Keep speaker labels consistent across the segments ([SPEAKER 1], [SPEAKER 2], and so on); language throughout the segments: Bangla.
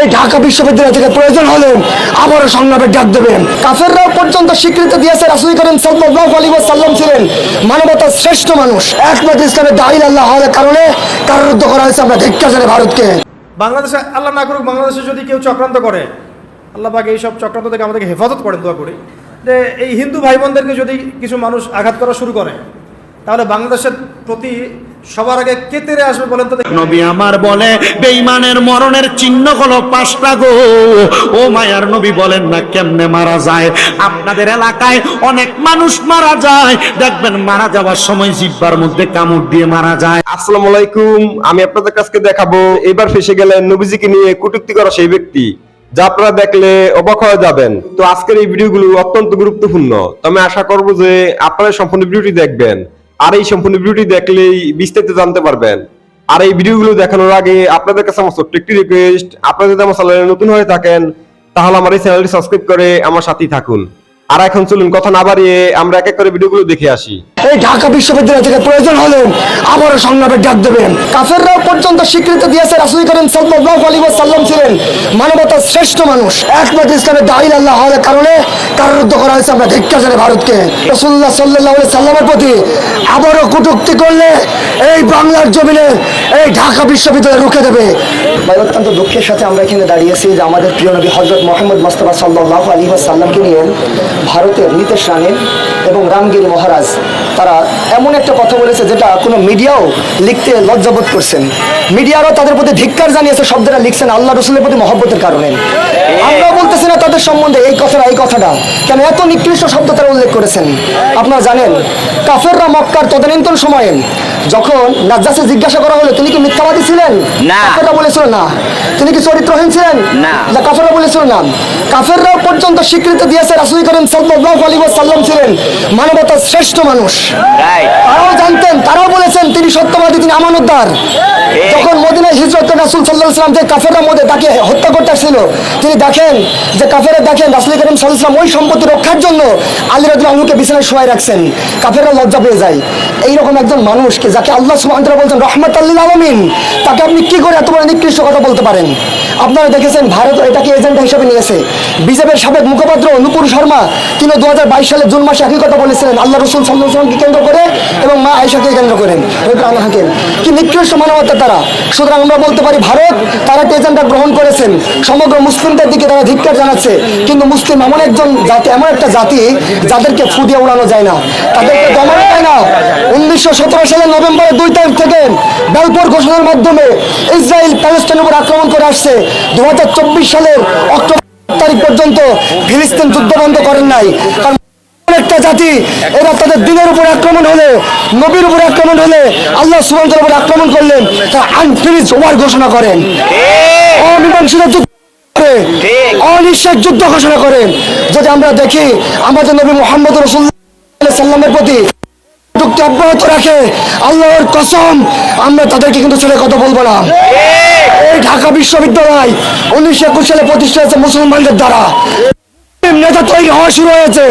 [SPEAKER 1] এই ঢাকা বিশ্ববিদ্যালয় থেকে প্রয়োজন হলে আবারও সংগ্রামের ডাক দেবেন। কাফেররাও পর্যন্ত স্বীকৃতি দিয়েছে রাসুল করিম সাল্লাল্লাহু আলাইহি ওয়াসাল্লাম ছিলেন। মানবতার শ্রেষ্ঠ মানুষ। একমাত্র ইসলামের দাইল আল্লাহ হওয়ার কারণে কারারুদ্ধ করা হয়েছে আমরা ধিক্কার জানাই ভারতকে।
[SPEAKER 2] বাংলাদেশে আল্লাহ না করুক, বাংলাদেশে যদি কেউ চক্রান্ত করে, আল্লাহ পাক এইসব চক্রান্ত থেকে আমাদেরকে হেফাজত করেন, দোয়া করি। যে এই হিন্দু ভাই বোনদেরকে যদি কিছু মানুষ আঘাত করা শুরু করে, তাহলে বাংলাদেশের প্রতি সবার আগে কে তেরে আসবে বলেন তো
[SPEAKER 3] নবী আমার বলে বেঈমানের মরণের চিহ্ন হলো পাঁচটা গো। ও মায়ার নবী বলেন না কেমনে মারা যায়? আপনাদের এলাকায় অনেক মানুষ মারা যায়। দেখবেন মারা যাওয়ার সময় জিব্বার মধ্যে কামড় দিয়ে মারা যায়।
[SPEAKER 4] আসসালামু আলাইকুম আমি আপনাদের কাছে দেখাবো এবার ফেসে গেলেন নবীজিকে নিয়ে কটূক্তি করা সেই ব্যক্তি যা আপনারা দেখলে অবাক হয়ে যাবেন। তো আজকের এই ভিডিওগুলো অত্যন্ত গুরুত্বপূর্ণ। তো আমি আশা করব যে আপনারা সম্পূর্ণ ভিডিওটি দেখবেন। আর এই সম্পূর্ণ ভিডিওটি দেখলেই বিস্তারিত জানতে পারবেন। আর এই ভিডিওগুলো দেখানোর আগে আপনাদের কাছে আমার ছোট্ট একটি রিকোয়েস্ট আপনারা যদি আমার চ্যানেলে নতুন হয়ে থাকেন, তাহলে আমার এই চ্যানেলটি সাবস্ক্রাইব করে আমার সাথেই থাকুন। আর এখন চলুন, কথা না বাড়িয়ে আমরা এক এক করে ভিডিওগুলো দেখে আসি।
[SPEAKER 1] এই ঢাকা বিশ্ববিদ্যালয় থেকে প্রয়োজন হলে আবারও সংগ্রামের ডাক দেবেন। কাফেররাও পর্যন্ত স্বীকৃতি দিয়েছে রাসুল করিম সাল্লাল্লাহু আলাইহি ওয়াসাল্লাম ছিলেন। মানবতার শ্রেষ্ঠ মানুষ। একমাত্র ইসলামের দাইল আল্লাহ হওয়ার কারণে কারারুদ্ধ করা হয়েছে আমরা ধিক্কার জানাই ভারতকে। রাসূলুল্লাহ সাল্লাল্লাহু আলাইহি সাল্লামের প্রতি আবারও কটূক্তি করলে এই বাংলার জমিনে এই ঢাকা বিশ্ববিদ্যালয় রুখে দেবে। ভাই, অত্যন্ত দুঃখের সাথে আমরা এখানে দাঁড়িয়েছি যে আমাদের প্রিয় নবী হজরত মোহাম্মদ মোস্তফা সাল্লাল্লাহু আলাইহি ওয়াসাল্লামকে নিয়ে ভারতের রিতেশ রানের এবং রামগির মহারাজ, তারা এমন একটা কথা বলেছে যেটা কোনো মিডিয়াও লিখতে লজ্জাবোধ করছেন। মিডিয়ারও তাদের প্রতি ধিক্কার জানিয়েছে শব্দটা লিখছেন আল্লাহ রসুলের প্রতি মহব্বতের কারণে। আমরা না তাদের সম্বন্ধে এই কথাটা এই কথাটা কেন এত নিকৃষ্ট শব্দ তারা উল্লেখ করেছেন? আপনারা জানেন কাফেররা মক্কার তদানীন্তন সময়ে যখন নাজ্জাসে জিজ্ঞাসা করা হলো তিনি কি মিথ্যাবাদী ছিলেন?
[SPEAKER 5] না।
[SPEAKER 1] কাফেররা বলেছিল না। তিনি কি চরিত্রহীন ছিলেন?
[SPEAKER 5] না।
[SPEAKER 1] কাফেররা বলেছিল না। কাফেররাও পর্যন্ত স্বীকৃতি দিয়েছে রাসুল করিম সাল্লাল্লাহু আলাইহি ওয়াসাল্লাম ছিলেন মানবতার শ্রেষ্ঠ মানুষ। তারাও জানতেন তারাও বলেছেন তিনি সত্যবাদী তিনি আমানতদার। যখন মদিনায় হিজরত রাসুল সাল্লাহ সাল্লাম যে কাফেররা মধ্যে তাকে হত্যা করতে ছিল তিনি দেখেন যে কাফেরা দেখেন, রাসুল করিম সালাম ওই সম্পত্তি রক্ষার জন্য আলী রাজুল বিছানায় শোয়াই রাখছেন। কাফেররা লজ্জা পেয়ে যায়। এইরকম একজন মানুষকে যাকে আল্লাহ সুবহানাহু বলছেন রহমত আল্লিল আলমিন তাকে আপনি কি করে এত বড় নিকৃষ্ট কথা বলতে পারেন? আপনারা দেখেছেন ভারত এটাকে এজেন্ডা হিসেবে নিয়েছে। বিজেপির সাবেক মুখপাত্র নুপুর শর্মা তিনি দু সালে জুন মাসে একই কথা বলেছিলেন, আল্লাহ রসুল সাল্লামকে কেন্দ্র করে এবং মা আয়সাকে কেন্দ্র করেন। আল্লাহ হাকিম, কি নিকৃষ্ট মানবতা তারা? সুতরাং আমরা বলতে পারি ভারত, তারা একটা এজেন্ডা গ্রহণ করেছেন। সমগ্র মুসলিমদের দিকে তারা ধিক্কার জানাচ্ছে। কিন্তু মুসলিম এমন একজন জাতি, এমন একটা জাতি যাদেরকে ফু দিয়ে উড়ানো যায় না। তাদেরকে দমানো যায় না। উনিশশো সতেরো সালের নভেম্বরের দুই তারিখ থেকে বেলপুর ঘোষণার মাধ্যমে ইসরায়েল প্যালেস্টাইনের উপর আক্রমণ করে আসছে। দু হাজার চব্বিশ সালের অক্টোবর তারিখ পর্যন্ত ফিলিস্তিন যুদ্ধ বন্ধ করেন নাই। কারণ একটা জাতি এরা তাদের দিনের উপর আক্রমণ হলে নবীর উপর আক্রমণ হলে আল্লাহ সুবহানাহু উপর আক্রমণ করলেন তারা আনফিনিশ ওয়ার ঘোষণা করেন। অমীমাংসিত যুদ্ধ অনিশ্চয় যুদ্ধ ঘোষণা করেন। যদি আমরা দেখি আমাদের নবী মোহাম্মদ রসুল্লাহ সাল্লামের প্রতি অব্যাহত রাখে আল্লাহর কসম আমরা তাদেরকে কিন্তু ছেড়ে কথা বলব না। এই ঢাকা বিশ্ববিদ্যালয় উনিশশো একুশ সালে প্রতিষ্ঠা হয়েছে মুসলমানদের দ্বারা। নেতা তৈরি হওয়া শুরু হয়েছে।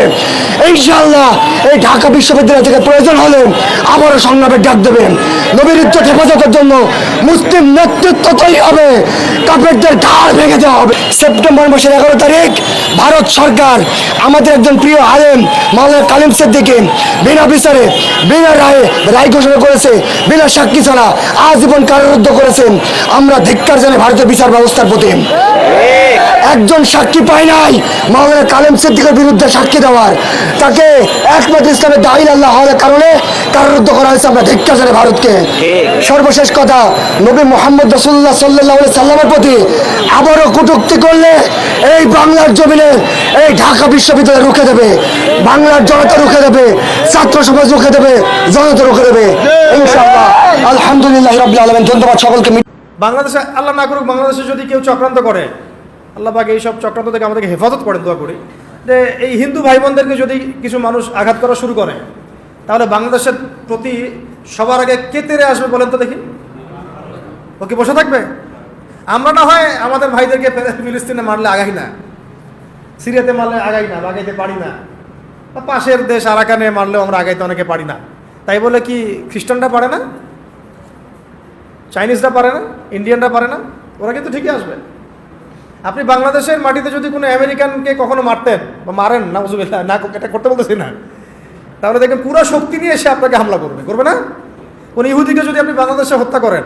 [SPEAKER 1] ইনশাআল্লাহ এই ঢাকা বিশ্ববিদ্যালয় থেকে প্রয়োজন হলে আবারও সংগ্রামের ডাক দেবেন। নবীর ইজ্জত হেফাজতের জন্য মুসলিম নেতৃত্ব তৈরি হবে। কাপেরদের ঘাড় ভেঙে দেওয়া হবে। সেপ্টেম্বর মাসের এগারো তারিখ ভারত সরকার আমাদের একজন প্রিয় আলেম মাওলানা কালিম সিদ্দিকে বিনা বিচারে, বিনা রায়ে রায় ঘোষণা করেছে, বিনা সাক্ষী ছাড়া আজীবন কারারুদ্ধ করেছেন। আমরা ধিক্কার জানাই ভারতের বিচার ব্যবস্থার প্রতি। একজন সাক্ষী পায় নাই। মাওলানা কালেম সিদ্দিকের বিরুদ্ধে সাক্ষী দেওয়ার। তাকে একমাত্র ইসলামের দাইল আল্লাহ হওয়ার কারণে কারারুদ্ধ করা হয়েছে আমরা জানাই ভারতকে। সর্বশেষ কথা, নবী মোহাম্মদ রসুল্লাহ সাল্লাহ সাল্লামের প্রতি আবারও কটূক্তি করলে এই বাংলার জমিনে এই ঢাকা বিশ্ববিদ্যালয় রুখে দেবে, বাংলার জনতা রুখে দেবে, ছাত্র সমাজ রুখে দেবে, জনতা রুখে দেবে। আলহামদুলিল্লাহ রাব্বিল আলামিন, ধন্যবাদ সকলকে।
[SPEAKER 2] বাংলাদেশে আল্লাহ না করুক, বাংলাদেশে যদি কেউ চক্রান্ত করে আল্লাহ পাক এইসব চক্রান্ত থেকে আমাদেরকে হেফাজত করেন, দোয়া করি। যে এই হিন্দু ভাই বোনদেরকে যদি কিছু মানুষ আঘাত করা শুরু করে, তাহলে বাংলাদেশের প্রতি সবার আগে কে তেরে আসবে বলেন তো দেখি? ও কি বসে থাকবে? আমরা না হয় আমাদের ভাইদেরকে ফিলিস্তিনে মারলে আগাই না, সিরিয়াতে মারলে আগাই না আগাইতে পারি না, বা পাশের দেশ আরাকানে মারলেও আমরা আগাইতে অনেকে পারি না। তাই বলে কি খ্রিস্টানরা পারে না? চাইনিজরা পারে না? ইন্ডিয়ানরা পারে না? ওরা কিন্তু ঠিকই আসবে। আপনি বাংলাদেশের মাটিতে যদি কোনো আমেরিকানকে কখনো মারতেন, বা মারেন, না না এটা করতে বলতেছি না। তাহলে দেখেন পুরো শক্তি নিয়ে এসে আপনাকে হামলা করবে করবে না? কোন ইহুদিকে যদি আপনি বাংলাদেশে হত্যা করেন,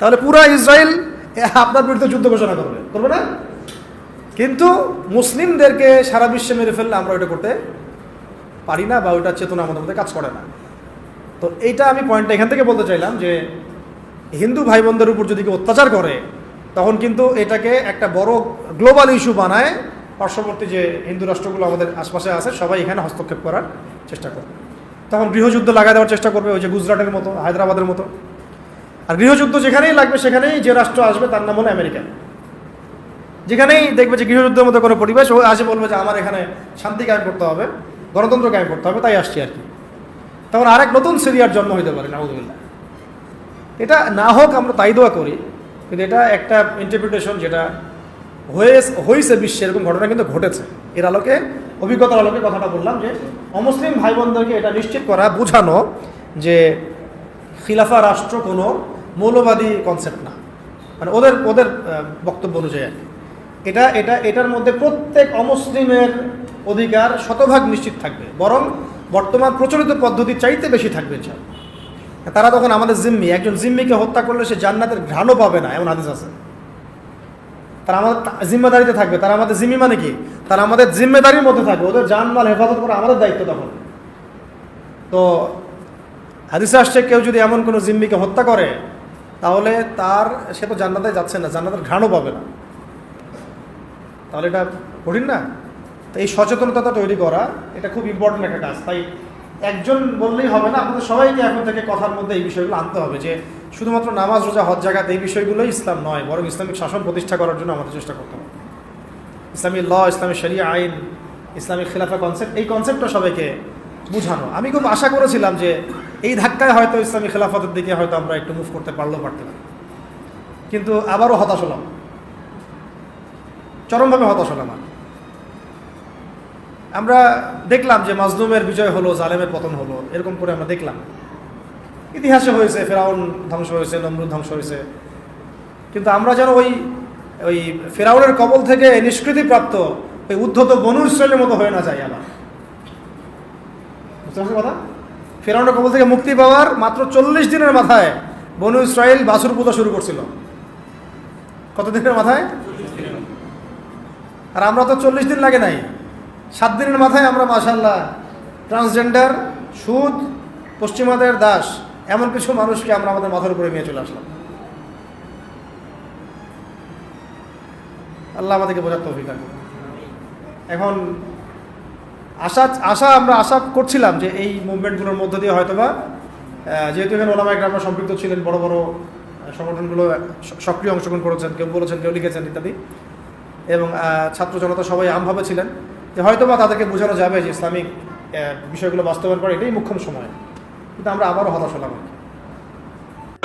[SPEAKER 2] তাহলে পুরো ইসরায়েল আপনার বিরুদ্ধে যুদ্ধ ঘোষণা করবে করবে না? কিন্তু মুসলিমদেরকে সারা বিশ্বে মেরে ফেললে আমরা ওইটা করতে পারি না, বা ওইটা চেতনা আমাদের মধ্যে কাজ করে না। তো এইটা আমি পয়েন্টটা এখান থেকে বলতে চাইলাম যে হিন্দু ভাই বোনদের উপর যদি কেউ অত্যাচার করে তখন কিন্তু এটাকে একটা বড় গ্লোবাল ইস্যু বানায়। পার্শ্ববর্তী যে হিন্দু রাষ্ট্রগুলো আমাদের আশপাশে আছে, সবাই এখানে হস্তক্ষেপ করার চেষ্টা করবে। তখন গৃহযুদ্ধ লাগাই দেওয়ার চেষ্টা করবে ওই যে গুজরাটের মতো, হায়দ্রাবাদের মতো। আর গৃহযুদ্ধ যেখানেই লাগবে সেখানেই যে রাষ্ট্র আসবে তার নাম হলো আমেরিকা। যেখানেই দেখবে যে গৃহযুদ্ধের মতো কোনো পরিবেশ, ও আসে বলবে যে আমার এখানে শান্তি কায়েম করতে হবে, গণতন্ত্র কায়েম করতে হবে, তাই আসছি আর কি। তখন আরেক নতুন সিরিয়ার জন্ম হইতে পারে, নাউজুবিল্লাহ। এটা না হোক আমরা তাই দোয়া করি কিন্তু এটা একটা ইন্টারপ্রিটেশন যেটা হয়ে হয়েছে বিশ্বে, এরকম ঘটনা কিন্তু ঘটেছে। এর আলোকে, অভিজ্ঞতার আলোকে কথাটা বললাম যে, অমুসলিম ভাই বোনদেরকে এটা নিশ্চিত করা, বোঝানো যে খিলাফা রাষ্ট্র কোনো মৌলবাদী কনসেপ্ট না। মানে ওদের ওদের বক্তব্য অনুযায়ী এটা এটা, এটার মধ্যে প্রত্যেক অমুসলিমের অধিকার শতভাগ নিশ্চিত থাকবে। বরং বর্তমান প্রচলিত পদ্ধতি চাইতে বেশি থাকবে, ইনশাআল্লাহ। তারা তখন আমাদের জিম্মি। একজন জিম্মিকে হত্যা করলে সে জান্নাতের ঘ্রাণও পাবে না, এমন হাদিস আছে। তারা আমাদের জিম্মেদারিতে থাকবে। তারা আমাদের জিম্মি মানে কি? তারা আমাদের জিম্মেদারির মধ্যে থাকবে। ওদের জানমাল হেফাজত করা আমাদের দায়িত্ব তখন। তো হাদিসে আসছে, কেউ যদি এমন কোনো জিম্মিকে হত্যা করে, তাহলে তার, সে তো জান্নাতে যাচ্ছে না, জান্নাতের ঘ্রাণও পাবে না। তাহলে এটা কঠিন না? তো এই সচেতনতাটা তৈরি করা, এটা খুব ইম্পর্টেন্ট একটা কাজ। তাই একজন বললেই হবে না আপনাদের সবাইকে এখন থেকে কথার মধ্যে এই বিষয়গুলো আনতে হবে যে শুধুমাত্র নামাজ, রোজা, হজ জাগাত এই বিষয়গুলোই ইসলাম নয়, বরং ইসলামিক শাসন প্রতিষ্ঠা করার জন্য আমাদের চেষ্টা করতে হবে। ইসলামী ল, ইসলামী শরিয়া আইন ইসলামিক খিলাফা কনসেপ্ট এই কনসেপ্টটা সবাইকে বুঝানো। আমি খুব আশা করেছিলাম যে এই ধাক্কায় হয়তো ইসলামী খেলাফতের দিকে হয়তো আমরা একটু মুভ করতে পারলেও পারতাম কিন্তু আবারও হতাশ হলাম। চরমভাবে হতাশ হলাম আমি। আমরা দেখলাম যে মাজলুমের বিজয় হলো, জালেমের পতন হলো, এরকম করে আমরা দেখলাম। ইতিহাসে হয়েছে, ফেরাউন ধ্বংস হয়েছে, নমরুদ ধ্বংস হয়েছে। কিন্তু আমরা যেন ওই ওই ফেরাউনের কবল থেকে নিষ্কৃতিপ্রাপ্ত ওই উদ্ধত বনু ইসরায়েলের মতো হয়ে না যায় আবার বুঝতে কথা? ফেরাউনের কবল থেকে মুক্তি পাওয়ার মাত্র চল্লিশ দিনের মাথায় বনু ইসরায়েল বাসুর পূজা শুরু করছিল। কত দিনের মাথায়? আর আমরা তো চল্লিশ দিন লাগে নাই। সাত দিনের মাথায় আমরা মাশাল্লাহ ট্রান্সজেন্ডার সুদ, পশ্চিমাদের দাস, এমন কিছু মানুষকে আমরা আমাদের মাথার উপরে নিয়ে চলে আসলাম। আল্লাহ আমাদেরকে বোঝার তৌফিক এখন আশা আশা আমরা আশা করছিলাম যে এই মুভমেন্টগুলোর মধ্য দিয়ে হয়তোবা যেহেতু এখানে ওলামায় গ্রামরা সম্পৃক্ত ছিলেন, বড় বড় সংগঠনগুলো সক্রিয় অংশগ্রহণ করেছেন, কেউ বলেছেন, কেউ লিখেছেন ইত্যাদি। এবং ছাত্র জনতা সবাই আমভাবে ছিলেন। যে হয়তোবা তাদেরকে বোঝানো যাবে যে ইসলামিক বিষয়গুলো বাস্তবায়ন করা এটাই মুখ্যম সময় কিন্তু আমরা আবারও হতাশ হলাম আর কি।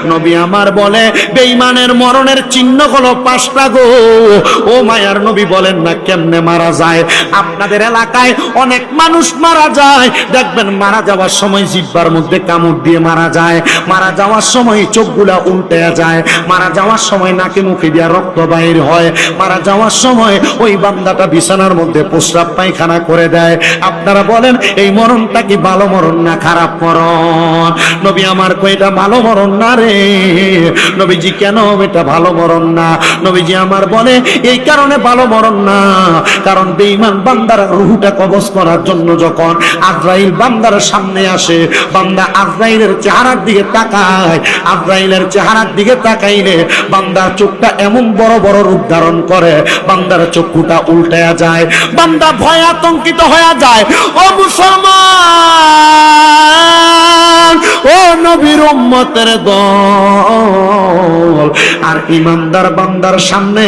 [SPEAKER 3] নবী আমার বলে, বেঈমানের মরণের চিহ্ন হলো পাঁচটা গো। ও মায়ার নবী বলেন না কেমনে মারা যায়? আপনাদের এলাকায় অনেক মানুষ মারা যায়। দেখবেন মারা যাওয়ার সময় জিব্বার মধ্যে কামড় দিয়ে মারা যায়। মারা যাওয়ার সময় চোখগুলা উল্টে যায়। মারা যাওয়ার সময় নাকে মুখে দিয়া রক্ত বাইর হয়। মারা যাওয়ার সময় ওই বান্দাটা বিছানার মধ্যে প্রস্রাব পায়খানা করে দেয়। আপনারা বলেন, এই মরণটা কি ভালো মরণ না খারাপ মরণ? নবী আমার কয়টা ভালো মরণ না রে নবীজি, কেন এটা ভালো মরণ না? নবীজি আমার বলে, এই কারণে ভালো মরণ না। কারণ বেঈমান বান্দার রুহুটা কবজ করার জন্য যখন আজরাইল বান্দার সামনে আসে, বান্দা আজরাইলের চেহারার দিকে তাকায়, আজরাইলের চেহারার দিকে তাকাইলে বান্দার চোখটা এমন বড় বড় রূপ ধারণ করে, বান্দার চক্ষুটা উল্টায়া যায়, বান্দা ভয় আতঙ্কিত হয়ে যায়। ও মুসলমান, ও নবীর উম্মতের দল আর ইমানদার বান্দার সামনে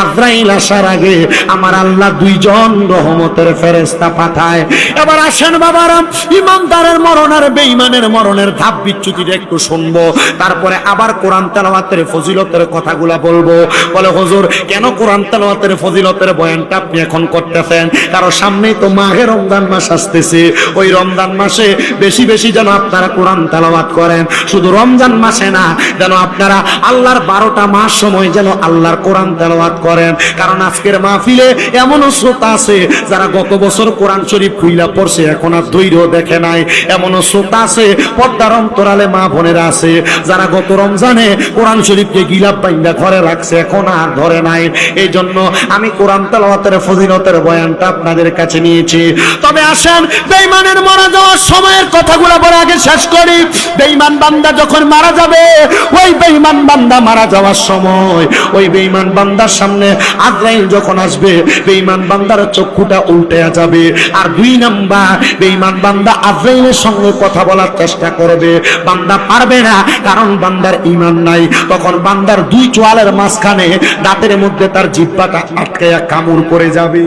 [SPEAKER 3] আজরাইল আসার আগে আমার আল্লাহ দুইজন রহমতের ফেরেস্তা পাঠায়। এবার আসেন বাবারা ইমানদারের মরণ আর বেঈমানের মরণের ধাপ বিচ্যুতিটা একটু শুনব। তারপরে আবার কোরআন তেলাওয়াতের ফজিলতের কথাগুলা বলব। বলে, হুজুর, কেন কোরআন তেলাওয়াতের ফজিলতের বয়ানটা আপনি এখন করতেছেন? কারণ সামনেই তো মাহে রমজান মাস আসতেছে। ওই রমজান মাসে বেশি বেশি যেন আপনারা কোরআন তেলাওয়াত করেন। শুধু রমজান মাসে আসে না। যেন আপনারা আল্লাহর বারোটা মাস সময় যেন আল্লাহর কোরআন তেলাওয়াত করেন। কারণ আজকের মাহফিলে এমনও শ্রোতা আছে, যারা গত বছর কোরআন শরীফ খুইলা পড়ছে, এখন আর ধৈর্য দেখে নাই। এমনও শ্রোতা আছে, পর্দার অন্তরালে মা বোনেরা আছে, যারা গত রমজানে কোরআন শরীফকে গিলাপ বাইন্দা ঘরে রাখছে, এখন আর ধরে নাই। এই জন্য আমি কোরআন তেলাওয়াতের ফজিলতের বয়ানটা আপনাদের কাছে নিয়েছি। তবে আসেন, বেঈমানের মারা যাওয়ার সময়ের কথাগুলো বলে আগে শেষ করি। বেঈমান বান্দা যখন মারা যাবে ওই বেঈমান বান্দা মারা যাওয়ার সময়, ওই বেঈমান বান্দার সামনে আজরাইল যখন আসবে, বেঈমান বান্দার চক্ষুটা উল্টে যাবে। আর দুই নাম্বার, বেঈমান বান্দা আজরাইলের সঙ্গে কথা বলার চেষ্টা করবে। বান্দা পারবে না, কারণ বান্দার ইমান নাই। তখন বান্দার দুই চোয়ালের মাঝখানে দাঁতের মধ্যে তার জিব্বাটা আটকে কামড় করে যাবে।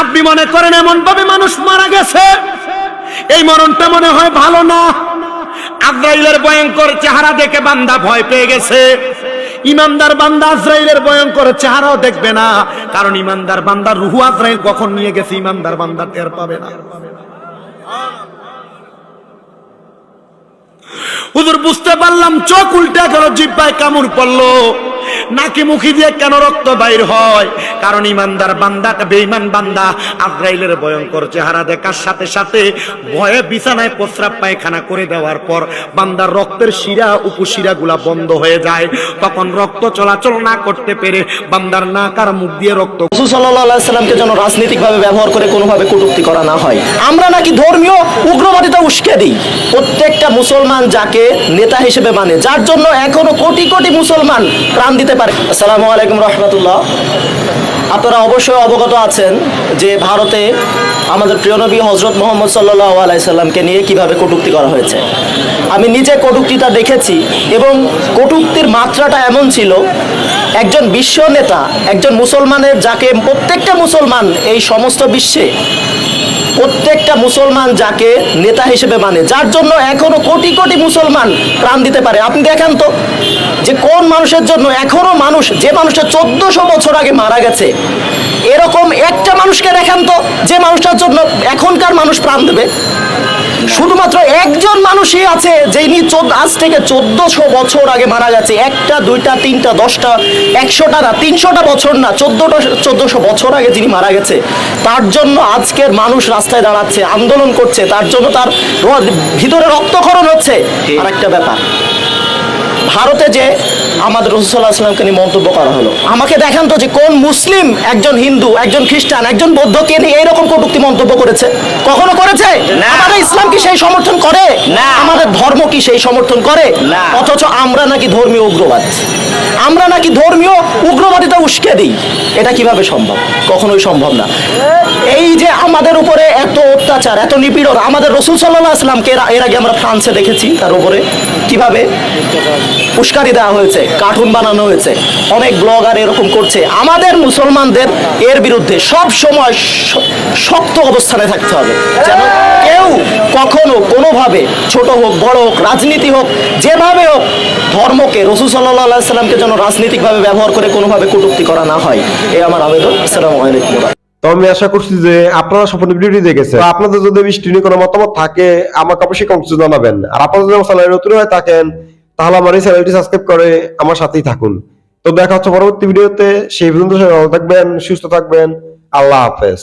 [SPEAKER 3] আপনি মনে করেন এমন ভাবে মানুষ মারা গেছে? এই মরণটা মনে হয় ভালো না। আজরাইলের ভয়ঙ্কর চেহারা দেখে বান্দা ভয় পেয়ে গেছে। ইমানদার বান্দা আজরাইলের ভয়ঙ্কর চেহারাও দেখবে না। কারণ ইমানদার বান্দার রুহু আজরাইল কখন নিয়ে গেছে, ইমানদার বান্দা টের পাবে না। হুজুর, বুঝতে পারলাম চোখ উল্টে গেল, জিব্বায় কামড় পড়ল। নাকি মুখি দিয়ে কেন রক্ত বাইর হয়? কারণ ইমানদার বান্দা, বেঈমান বান্দা আজরাইলের ভয়ঙ্কর চেহারা দেখার সাথে সাথে ভয়ে বিছানায় প্রস্রাব পায়খানা করে দেওয়ার পর বান্দার রক্তের শিরা উপশিরা গুলা বন্ধ হয়ে যায়। তখন রক্ত চলাচল না করতে পেরে বান্দার নাক আর মুখ দিয়ে রক্ত
[SPEAKER 5] সাল্লামকে যেন রাজনৈতিকভাবে ব্যবহার করে কোনোভাবে কটূক্তি করা না হয়। আমরা নাকি ধর্মীয় উগ্রবাদিতা উস্কে দিই। প্রত্যেকটা মুসলমান যাকে নেতা হিসেবে মানে যার জন্য এখনও কোটি কোটি মুসলমান প্রাণ দিতে পারে। আসসালামু আলাইকুম রহমতুল্লাহ। আপনারা অবশ্যই অবগত আছেন যে ভারতে আমাদের প্রিয় নবী হজরত মোহাম্মদ সাল্লাহ আলাইসাল্লামকে নিয়ে কীভাবে কটূক্তি করা হয়েছে। আমি নিজে কটুক্তিটা দেখেছি এবং কটূক্তির মাত্রাটা এমন ছিল, একজন বিশ্ব নেতা, একজন মুসলমানের, যাকে প্রত্যেকটা মুসলমান এই সমস্ত বিশ্বে প্রত্যেকটা মুসলমান যাকে নেতা হিসেবে মানে যার জন্য এখনও কোটি কোটি মুসলমান প্রাণ দিতে পারে। আপনি দেখেন তো, যে কোন মানুষের জন্য এখনও মানুষ, যে মানুষটা চোদ্দশো বছর আগে মারা গেছে, এরকম একটা মানুষকে দেখেন তো, যে মানুষটার জন্য এখনকার মানুষ প্রাণ দেবে। শুধুমাত্র একজন মানুষই আছে যিনি আজ থেকে চোদ্দশো বছর আগে মারা গেছে। একটা দুইটা তিনটা দশটা একশোটা না তিনশোটা বছর না চোদ্দটা চোদ্দশো বছর আগে যিনি মারা গেছে তার জন্য আজকের মানুষ রাস্তায় দাঁড়াচ্ছে আন্দোলন করছে তার জন্য তার ভিতরে রক্তক্ষরণ হচ্ছে। আর একটা ব্যাপার ভারতে যে আমাদের রসুল্লাহ আসলামকে নিয়ে মন্তব্য করা হলো। আমাকে দেখান তো যে কোন মুসলিম একজন হিন্দু একজন খ্রিস্টান একজন বৌদ্ধকে নিয়ে এইরকম কটুক্তি মন্তব্য করেছে। কখনো করেছে? আমাদের ইসলাম কি সেই সমর্থন করে?
[SPEAKER 6] না।
[SPEAKER 5] আমাদের ধর্ম কি সেই সমর্থন করে?
[SPEAKER 6] না।
[SPEAKER 5] অথচ আমরা নাকি ধর্মীয় উগ্রবাদ। আমরা নাকি ধর্মীয় উগ্রবাদিতা উস্কে দিই। এটা কীভাবে সম্ভব? কখনোই সম্ভব না। এই যে আমাদের উপরে এত অত্যাচার, এত নিপীড়ন, আমাদের রসুল সাল্লাহ আসলামকে এর- আগে আমরা ফ্রান্সে দেখেছি, তার উপরে। কীভাবে? উস্কানি দেওয়া হয়েছে, কার্টুন বানানো হয়েছে, অনেক ব্লগার এরকম করছে। আমাদের মুসলমানদের এর বিরুদ্ধে সব সময় শক্ত অবস্থানে থাকতে হবে। যেন কেউ কখনো কোনোভাবে ছোট হোক, বড় হোক, রাজনীতি হোক, যেভাবে হোক, ধর্মকে, রসুল সাল্লাহ সাল্লামকে যেন রাজনৈতিকভাবে ব্যবহার করে কোনোভাবে কটূক্তি করা না হয়। এই আমার আবেদন। আসসালামু আলাইকুম।
[SPEAKER 4] তো আমি আশা করছি যে আপনারা সম্পূর্ণ ভিডিওটি দেখেছেন। তো আপনাদের যদি বৃষ্টি নিয়ে কোনো মতামত থাকে, আমাকে অবশ্যই কমেন্টে জানাবেন। আর আপনারা যদি আমার চ্যানেলে নতুন হয়ে থাকেন, তাহলে আমার এই চ্যানেলটি সাবস্ক্রাইব করে আমার সাথেই থাকুন। তো দেখা হচ্ছে পরবর্তী ভিডিওতে। সেই পর্যন্ত সবাই ভালো থাকবেন, সুস্থ থাকবেন। আল্লাহ হাফেজ।